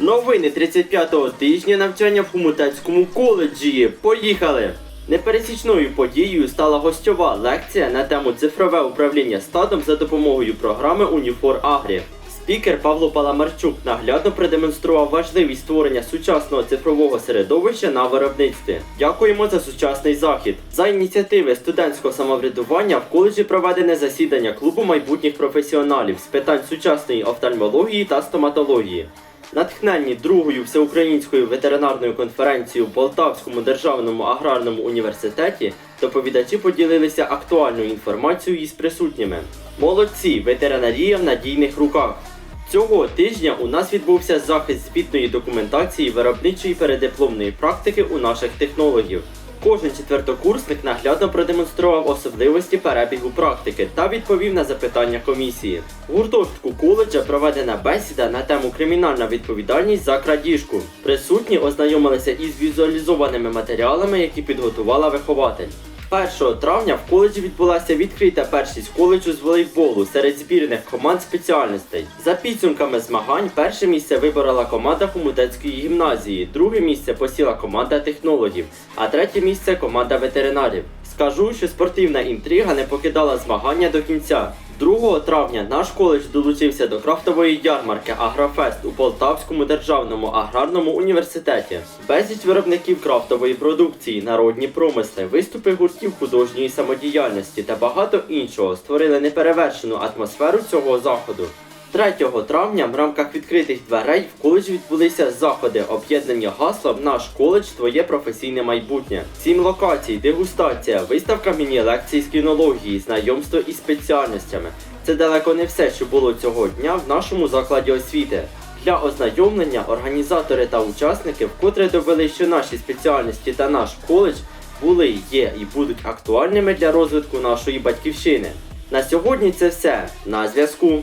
Новини 35-го тижня навчання в Хомутецькому коледжі. Поїхали! Непересічною подією стала гостьова лекція на тему цифрове управління стадом за допомогою програми Уніфор Агрі. Спікер Павло Паламарчук наглядно продемонстрував важливість створення сучасного цифрового середовища на виробництві. Дякуємо за сучасний захід. За ініціативи студентського самоврядування в коледжі проведене засідання клубу майбутніх професіоналів з питань сучасної офтальмології та стоматології. Натхненні другою всеукраїнською ветеринарною конференцією в Полтавському державному аграрному університеті доповідачі поділилися актуальною інформацією із присутніми. Молодці, ветеринарія в надійних руках. Цього тижня у нас відбувся захист звітної документації виробничої передипломної практики у наших технологів. Кожен четвертокурсник наглядно продемонстрував особливості перебігу практики та відповів на запитання комісії. В гуртожитку коледжа проведена бесіда на тему кримінальна відповідальність за крадіжку. Присутні ознайомилися із візуалізованими матеріалами, які підготувала вихователь. 1 травня в коледжі відбулася відкрита першість коледжу з волейболу серед збірних команд спеціальностей. За підсумками змагань перше місце виборола команда Хомутецької гімназії, друге місце посіла команда технологів, а третє місце команда ветеринарів. Скажу, що спортивна інтрига не покидала змагання до кінця. 2 травня наш коледж долучився до крафтової ярмарки Аграфест у Полтавському державному аграрному університеті. Безліч виробників крафтової продукції, народні промисли, виступи гуртів художньої самодіяльності та багато іншого створили неперевершену атмосферу цього заходу. 3 травня в рамках відкритих дверей в коледжі відбулися заходи об'єднання гаслом Наш коледж твоє професійне майбутнє. Сім локацій, дегустація, виставка міні-лекцій з кінології, знайомство із спеціальностями. Це далеко не все, що було цього дня в нашому закладі освіти. Для ознайомлення організатори та учасники вкотре довели, що наші спеціальності та наш коледж були, є і будуть актуальними для розвитку нашої батьківщини. На сьогодні це все. На зв'язку.